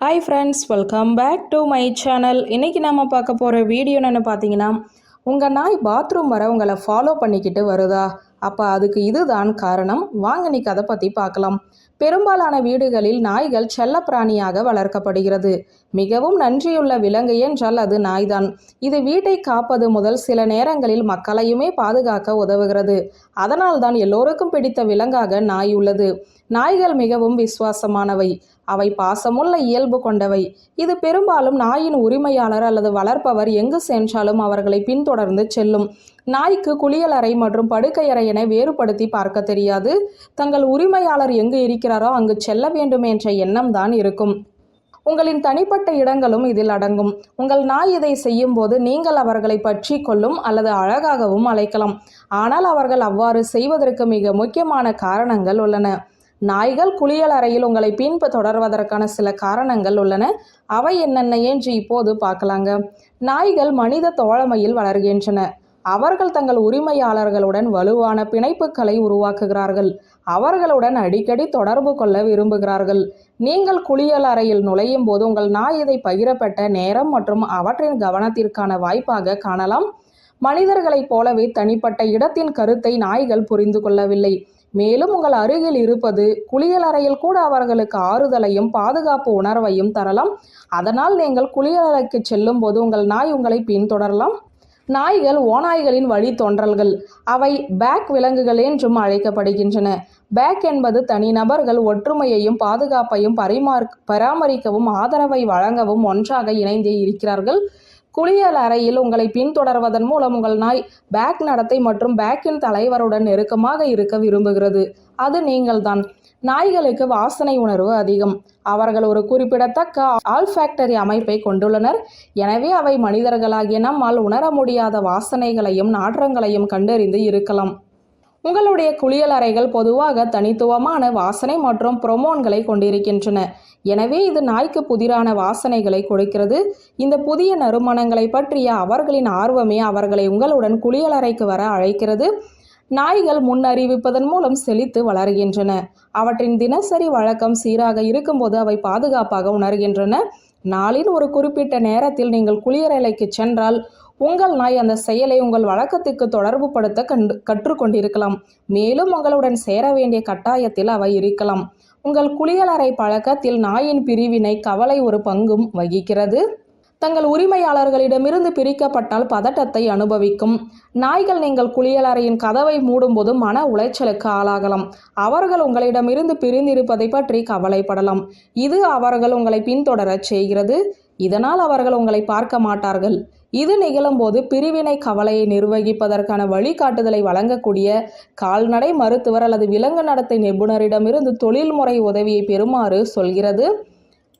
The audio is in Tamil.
Hi friends welcome back to my channel இன்றைக்கி நம்ம பார்க்க போகிற வீடியோ என்னென்னு பார்த்தீங்கன்னா உங்கள் நாய் பாத்ரூம் வர உங்களை ஃபாலோ பண்ணிக்கிட்டு வருதா? அப்போ அதுக்கு இதுதான் காரணம். வாங்க நீ கதை பற்றி பார்க்கலாம். பெரும்பாலான வீடுகளில் நாய்கள் செல்லப்பிராணியாக வளர்க்கப்படுகிறது. மிகவும் நன்றியுள்ள விலங்கு என்றால் அது நாய்தான். இது வீட்டை காப்பது முதல் சில நேரங்களில் மக்களையுமே பாதுகாக்க உதவுகிறது. அதனால்தான் எல்லோருக்கும் பிடித்த விலங்காக நாய் உள்ளது. நாய்கள் மிகவும் விசுவாசமானவை. அவை பாசமுள்ள இயல்பு கொண்டவை. இது பெரும்பாலும் நாயின் உரிமையாளர் அல்லது வளர்ப்பவர் எங்கு சென்றாலும் அவர்களை பின்தொடர்ந்து செல்லும். நாய்க்கு குளியலறை மற்றும் படுக்கையறை என வேறுபடுத்தி பார்க்க தெரியாது. தங்கள் உரிமையாளர் எங்கு இருக்கிறாரோ அங்கு செல்ல வேண்டும் என்ற எண்ணம் தான் இருக்கும். உங்களின் தனிப்பட்ட இடங்களும் இதில் அடங்கும். உங்கள் நாய் இதை செய்யும் போது நீங்கள் அவர்களை பற்றி கொள்ளும் அல்லது அழகாகவும் அழைக்கலாம். ஆனால் அவர்கள் அவ்வாறு செய்வதற்கு மிக முக்கியமான காரணங்கள் உள்ளன. நாய்கள் குளியல் அறையில் உங்களை பின்பு தொடர்வதற்கான சில காரணங்கள் உள்ளன. அவை என்னென்ன என்று இப்போது பார்க்கலாங்க. நாய்கள் மனித தோழமையில் வளர்கின்றன. அவர்கள் தங்கள் உரிமையாளர்களுடன் வலுவான பிணைப்புகளை உருவாக்குகிறார்கள். அவர்களுடன் அடிக்கடி தொடர்பு கொள்ள விரும்புகிறார்கள். நீங்கள் குளியல் அறையில் நுழையும் போது உங்கள் நாய் இதை பகிரப்பட்ட நேரம் மற்றும் அவற்றின் கவனத்திற்கான வாய்ப்பாக காணலாம். மனிதர்களைப் போலவே தனிப்பட்ட இடத்தின் கருத்தை நாய்கள் புரிந்து கொள்ளவில்லை. மேலும் உங்கள் அருகில் இருப்பது குளியலறையில் கூட அவர்களுக்கு ஆறுதலையும் பாதுகாப்பு உணர்வையும் தரலாம். அதனால் நீங்கள் குளியலறைக்கு செல்லும் போது உங்கள் நாய் உங்களை பின்தொடரலாம். நாய்கள் ஓநாய்களின் வழி அவை பேக் விலங்குகள் என்றும் அழைக்கப்படுகின்றன. பேக் என்பது தனிநபர்கள் ஒற்றுமையையும் பாதுகாப்பையும் பரிமார் பராமரிக்கவும் ஆதரவை வழங்கவும் ஒன்றாக இணைந்தே இருக்கிறார்கள். குளியல் அறையில் உங்களை பின்தொடர்வதன் மூலம் உங்கள் நாய் பேக் நடத்தை மற்றும் பேக்கின் தலைவருடன் நெருக்கமாக இருக்க விரும்புகிறது. அது நீங்கள்தான். நாய்களுக்கு வாசனை உணர்வு அதிகம். அவர்கள் ஒரு குறிப்பிடத்தக்க ஆல்ஃபேக்டரி அமைப்பை கொண்டுள்ளனர். எனவே அவை மனிதர்களாகிய நம்மால் உணர முடியாத வாசனைகளையும் நாற்றங்களையும் கண்டறிந்து இருக்கலாம். உங்களுடைய குளியலறைகள் பொதுவாக தனித்துவமான வாசனை மற்றும் புரோமோன்களை கொண்டிருக்கின்றன. எனவே இது நாய்க்கு புதிரான வாசனைகளை கொடுக்கிறது. இந்த புதிய நறுமணங்களை பற்றிய அவர்களின் ஆர்வமே அவர்களை உங்களுடன் குளியலறைக்கு வர அழைக்கிறது. நாய்கள் முன்னறிவிப்பதன் மூலம் செழித்து வளர்கின்றன. அவற்றின் தினசரி வழக்கம் சீராக இருக்கும்போது அவை பாதுகாப்பாக உணர்கின்றன. நாளின் ஒரு குறிப்பிட்ட நேரத்தில் நீங்கள் குளியலறைக்கு சென்றால் உங்கள் நாய் அந்த செயலை உங்கள் வழக்கத்துக்கு தொடர்பு படுத்த கண்டு கற்றுக்கொண்டிருக்கலாம். மேலும் உங்களுடன் சேர வேண்டிய கட்டாயத்தில் அவை இருக்கலாம். உங்கள் குளியலறை பழக்கத்தில் நாயின் பிரிவினை கவலை ஒரு பங்கும் வகிக்கிறது. தங்கள் உரிமையாளர்களிடமிருந்து பிரிக்கப்பட்டால் பதட்டத்தை அனுபவிக்கும். நாய்கள் நீங்கள் குளியலறையின் கதவை மூடும்போது மன உளைச்சலுக்கு ஆளாகலாம். அவர்கள் உங்களிடமிருந்து பிரிந்திருப்பதை பற்றி கவலைப்படலாம். இது அவர்கள் உங்களை பின்தொடரச் செய்கிறது. இதனால் அவர்கள் உங்களை பார்க்க மாட்டார்கள். இது நிகழும்போது பிரிவினை கவலையை நிர்வகிப்பதற்கான வழிகாட்டுதலை வழங்கக்கூடிய கால்நடை மருத்துவர் அல்லது விலங்கு நடத்தை நிபுணரிடமிருந்து தொழில்முறை உதவியை பெறுமாறு சொல்கிறது.